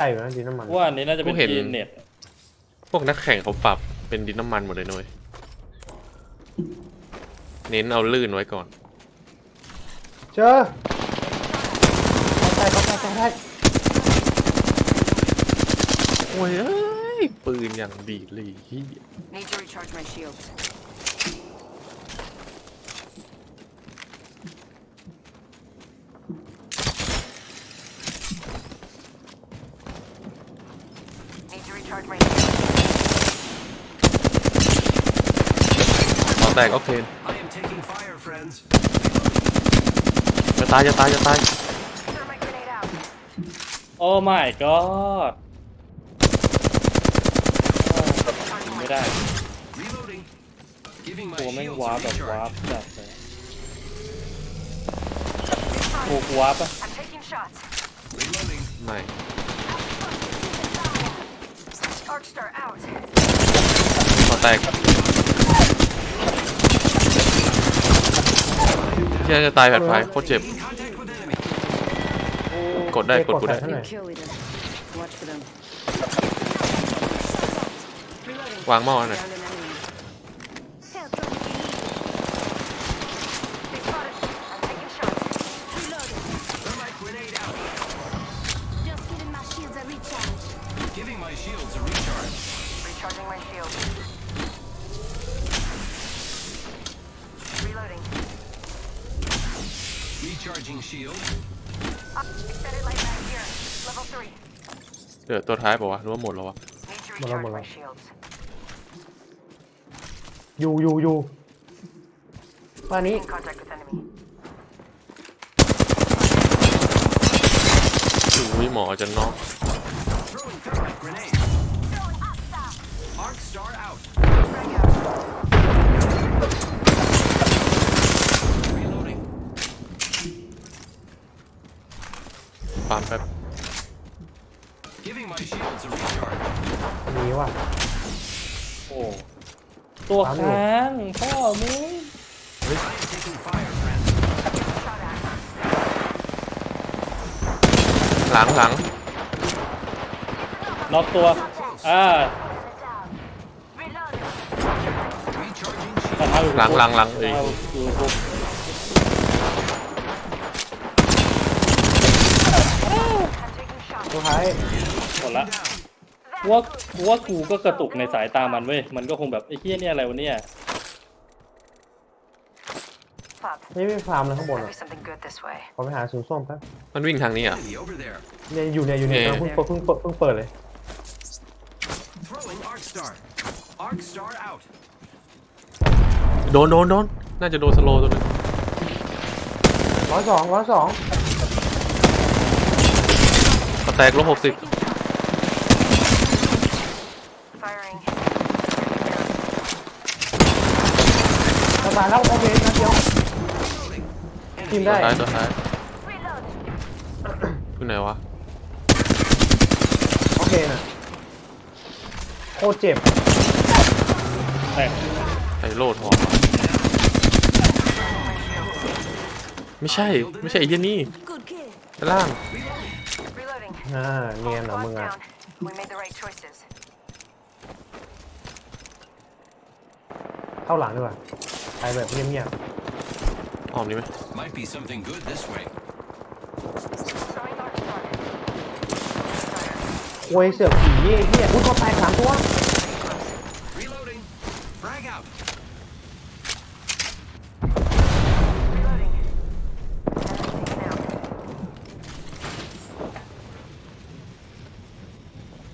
ได้อยู่นะดินน้ำมันว่าอันนี้น่าจะเป็นกูเห็น จีเน็ตพวกนักแข่งเขาปรับเป็นดินน้ำมันหมดเลยนุ้ยเน้นเอาลื่นไว้ก่อน เจอเข้าใจเข้าใจเข้าใจโอ้ยเอ้ยปืนอย่างดีเลยเหี้ย Need to recharge my shields. Need to recharge my shields. ต่อ แตกโอเค I am taking fire, friends. จะตายจะตายจะตาย Throw my grenade out. โอ้ my god ไม่ได้ Reloading. Giving my ตัวแม่ง shields วาร์ a ปแบบวาร์ป recharge. จัดเลยถูกวาร์ปอะ I'm taking shots. Reloading. ไม่ Arc star out. ต่อแตก เชี่ยจะตายแผดไฟโคตรเจ็บ Making contact with enemy. กดได้กดกูได้เท่าไหร่ kill leader. Watch for them. วางหม้อหน่อย Found an enemy. Recharging shield. Extended light mag here. Level three. เดี๋ยวตัวท้ายป่าวะหรือว่าหมดแล้ววะ Need to Well, recharge well, my well. shields. อยู่อยู่อยู่บ้านนี้ In contact with enemy. อุ้ยหมอจะน็อก Throwing thermite grenade. ปามแป๊บ Giving my shields a recharge. หนีว่ะ โอ้ตัวตามอยู่ ค้างพ่อมึง I am taking fire, friends. Shot at. หลังหลังน็อกตัว อ่า Reloading. Recharging แต่ shield. เอาอยู่หลังหลังหลังเอ้ยเอาอยู่ปุ๊บ taking shots. ตัวท้ายหมดละว่าว่ากูก็กระตุกในสายตามันเว้ย มันก็คงแบบไอ้เหี้ยเนี่ยอะไรวะเนี่ย Pop. นี่ไม่ฟาร์มเลยข้างบน Gotta อะ be something good this way. ขอไปหาสูงส้มแป๊บมันวิ่งทางนี้อะ Enemy over there. เนี่ยอยู่เนี่ยอยู่เนี่ยเอ๊ะเพิ่งเปิดเพิ่งเปิดเพิ่งเปิดเลย Throwing arc star. Arc star out. โดนโดนโดนน่าจะโดนสโลว์ตัวหนึงร้อยสองร้อยสอง ต่อแตกลบหกสิบ Firing. สบายแล้วโอเคนะเดียว Reloading. ทีมตัวได้ท้ายตัวท้าย Reload. อยู่ไหนวะโอเคนะโคตรเจ็บแต่ไอโลดหอมไม่ใช่ ไม่ใช่ไอ้เหี้ยนี่ Good kill. ด้านล่าง Reloading. อ่าเนียนเหรอ Squad มึงอะ down. We made the right choices. เข้าหลังดีกว่าไปแบบเงียบออมนี่ไหม Might be something good this way. Throwing arc star. ๆควยเสือกผีเหี้ยเหี้ยอุ้ยเขาตายสามตัว Reloading. Frag out. Reloading. Enemy taken out.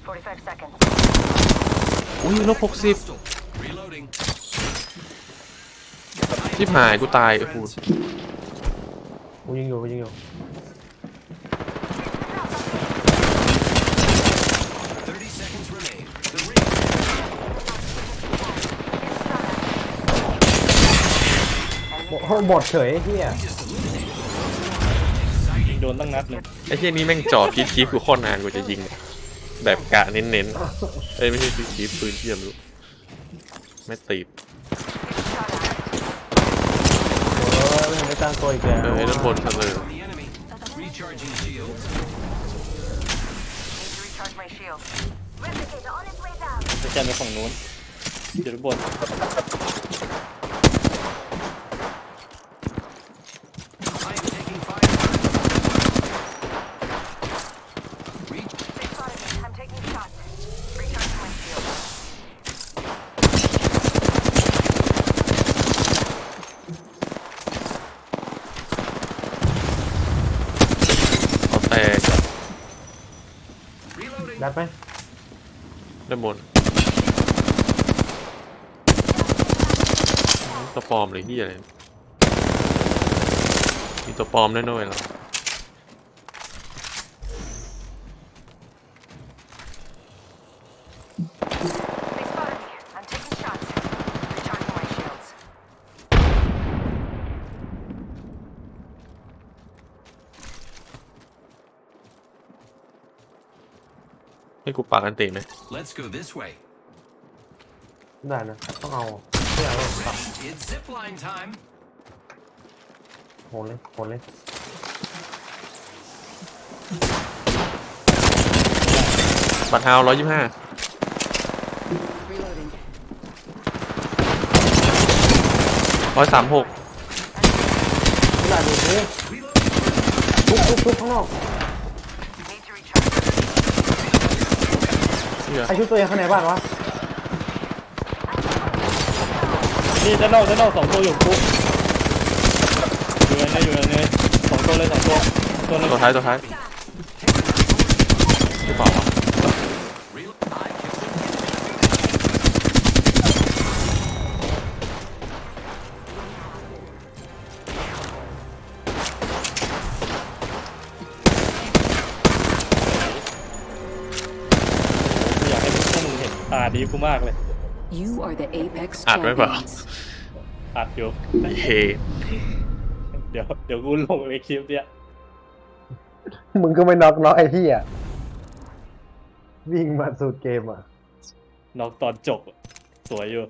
45 seconds. อุ้ยลบหกสิบ Hostile. Reloading. ชิบหายกูตายโอ้โหกูยิงอยู่กูยิงอยู่ 30 seconds remain. The ring. โอ้โหหมดเฉยไอ้เหี้ย Just eliminated. ยิงโดนตั้งนัดหนึ่งไอ้เหี้ยนี่แม่งจ่อพีคีกูโคตรนานกูจะยิง แบบกะเน้นๆ เอ้ยไม่ใช่พีคีปืนเทียมรู้ไม่ตีบเออไม่ตั้งตัวอีกแล้วเดี๋ยวให้ด้านบนเฉลย On the enemy. Recharging shields. Recharge my shield. Replicator on its way down. จะแกนไปฝั่งนู้นอยู่ด้านบน I am taking fire. Reach. They spotted me. I'm taking shots. Recharging my shield. เขาแตก Reloading. ดัดไหมด้านบนตัวปลอมหรือที่อะไรมีตัวปลอมด้วยด้วยเหรอ They spotted me. I'm taking shots. Recharging my shields. ให้กูปากอันเตะไหม Let's go this way. ได้นะต้องเอาไม่เอาปัก Ready? It's zipline time. โหนเลยโหนเลยบัตรฮาวร้อยยี่ห้า Reloading. ร้อยสามหก ไม่ได้ดูนี่ทุบทุบทุบข้างนอก Need to recharge. เชี่ยใครชุบตัวเองข้างในบ้านวะนี่ด้านนอกด้านนอกสองตัวอยู่กูอยู่ในนี้อยู่ในนี้สองตัวเลยสองตัวตัวหนึงตัวท้ายตัวท้ายหรือเปล่าวะ ดีกูมากเลย You are the Apex อัดไว้เปล่า champions. อัดอยู่ เฮเดี๋ยวเดี๋ยวกูลงในคลิปเนี่ยมึงก็ไม่น็อกน็อกไอ้ที่อะวิ่งมาสุดเกมอะ นอกตอนจบอะสวยอยู่